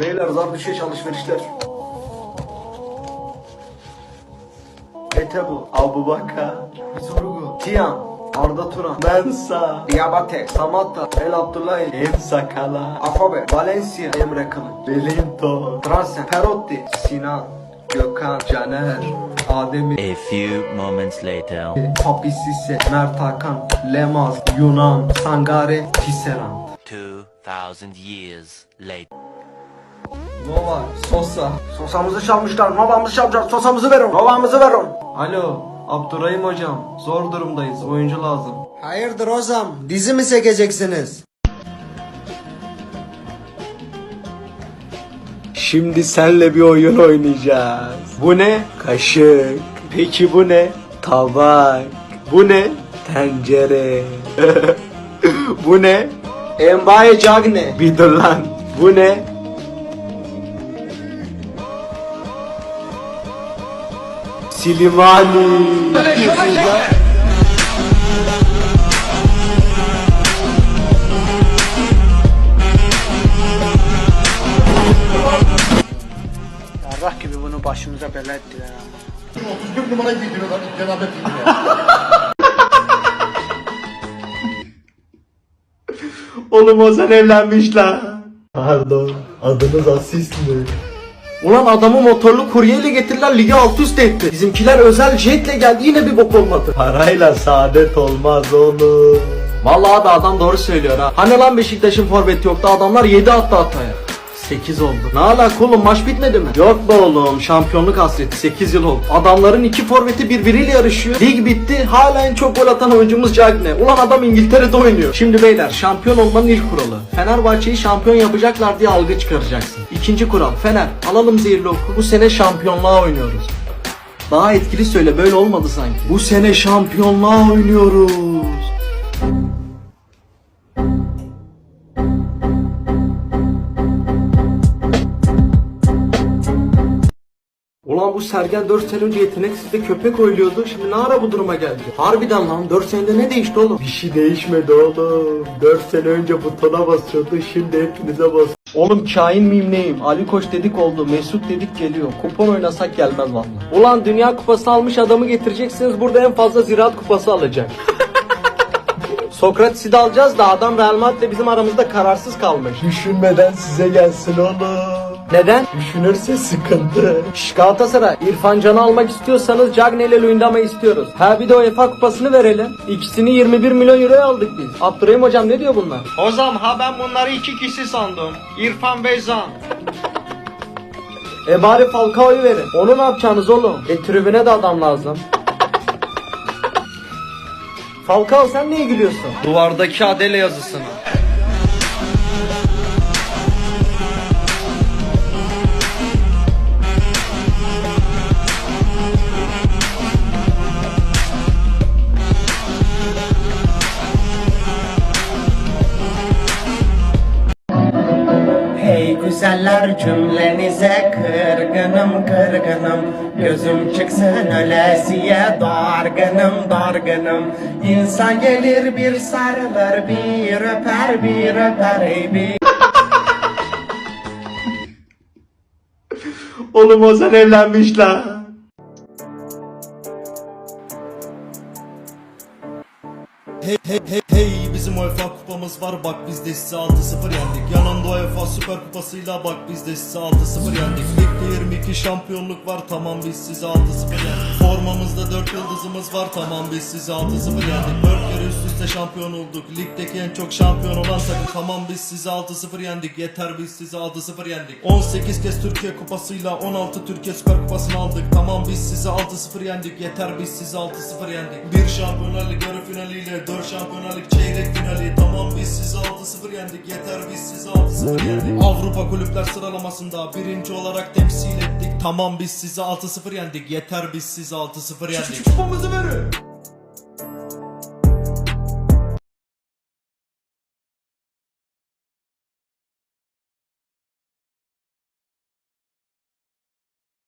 Beyler zar düşeş alışverişler. Etebu, Abu Bakar, Sorgu, Tiyan, Arda Turan, Mensa, Diabate, Samatta, El Abdullahi, En Sakala, Afobe, Valencia, Emre Kılıç, Belinto, Transen, Perotti, Sinan, Gökhan, Caner, Ademir, A few moments later. Papi Sisse, Mert Hakan, Lemaz, Yunan, Sangare, Tisserand. 2,000 years later. Nova, Sosa. Sosamızı çalmışlar. Nova'mızı çalacak. Sosamızı verin. Nova'mızı verin. Alo, Abdurrahim hocam. Zor durumdayız. Oyuncu lazım. Hayırdır hocam? Dizi mi çekeceksiniz? Şimdi senle bir oyun oynayacağız. Bu ne? Kaşık. Peki bu ne? Tabak. Bu ne? Tencere. bu ne? Embaye cagne. Bir dur lan. Bu ne? Silimani. Yarrak gibi bunu başımıza bela ettiler ha. 31 numara giydiriyorlar cenabet. Oğlum Ozan evlenmiş lan. Pardon, adınız Asis mi? Ulan adamı motorlu kuryeyle getirdiler ligi alt üst etti. Bizimkiler özel jetle geldi yine bir bok olmadı. Parayla saadet olmaz oğlum. Vallahi da adam doğru söylüyor ha. Hani lan Beşiktaş'ın forveti yoktu adamlar 7 attı hataya. 8 oldu. Ne alaka oğlum maç bitmedi mi? Yok be oğlum şampiyonluk hasreti 8 yıl oldu. Adamların iki forveti birbiriyle yarışıyor. Lig bitti hala en çok gol atan oyuncumuz Cagne. Ulan adam İngiltere'de oynuyor. Şimdi beyler şampiyon olmanın ilk kuralı. Fenerbahçe'yi şampiyon yapacaklar diye algı çıkaracaksın. İkinci kural Fener alalım zehirli oku. Bu sene şampiyonluğa oynuyoruz. Daha etkili söyle böyle olmadı sanki. Bu sene şampiyonluğa oynuyoruz. Bu Sergen 4 sene önce yeteneksizde köpek oynuyordu. Şimdi ne ara bu duruma geldi? Harbiden lan 4 senede ne değişti oğlum? Bir şey değişmedi oğlum. 4 sene önce butona basıyordu şimdi hepinize bas. Oğlum kain miyim neyim? Ali Koç dedik oldu. Mesut dedik geliyor. Kupon oynasak gelmez vallahi. Ulan Dünya Kupası almış adamı getireceksiniz. Burada en fazla Ziraat Kupası alacak. Sokrates'i de alacağız da adam Real Madrid'le bizim aramızda kararsız kalmış. Düşünmeden size gelsin oğlum. Neden? Düşünürse sıkıntı. Şş Galatasaray, İrfan Can'ı almak istiyorsanız Cagne ile Luyendam'ı istiyoruz. Ha bir de UEFA kupasını verelim. İkisini 21 milyon euroya aldık biz. Abdurrahim hocam ne diyor bunlar? Hocam ha ben bunları iki kişi sandım. İrfan Beyzan. E bari Falcao'yu verin. Onu ne yapacaksınız oğlum? E tribüne de adam lazım. Falcao sen neye gülüyorsun? Duvardaki Adele yazısına. Güzeller cümlenize kırgınım kırgınım. Gözüm çıksın ölesiye dargınım dargınım. İnsan gelir bir sarılır bir öper bir öper ey bir. Oğlum Ozan evlenmiş lan. Hey hey hey hey bizim UEFA kupamız var bak biz de size 6-0 yendik. Yanında UEFA Süper Kupası'yla bak biz de size 6-0 yendik. Ligde 22 şampiyonluk var tamam biz size 6-0 yendik Formamızda 4 yıldızımız var. Tamam biz size 6-0 yendik 4 kere üst üste şampiyon olduk. Ligdeki en çok şampiyon olan takım. Tamam biz size 6-0 yendik. Yeter biz size 6-0 yendik. 18 kez Türkiye Kupası'yla 16 Türkiye Süper Kupası'nı aldık. Tamam biz size 6-0 yendik. Yeter biz size 6-0 yendik. Bir Şampiyonlar Ligi yarı finaliyle 4 Şampiyonlar Ligi çeyrek finali. Tamam biz size 6-0 yendik. Yeter biz size 6-0 yendik. Avrupa Kulüpler sıralamasında birinci olarak temsil ettik. Tamam biz size 6-0 yendik. Yeter biz size 6-0 yendik Kupamızı verin.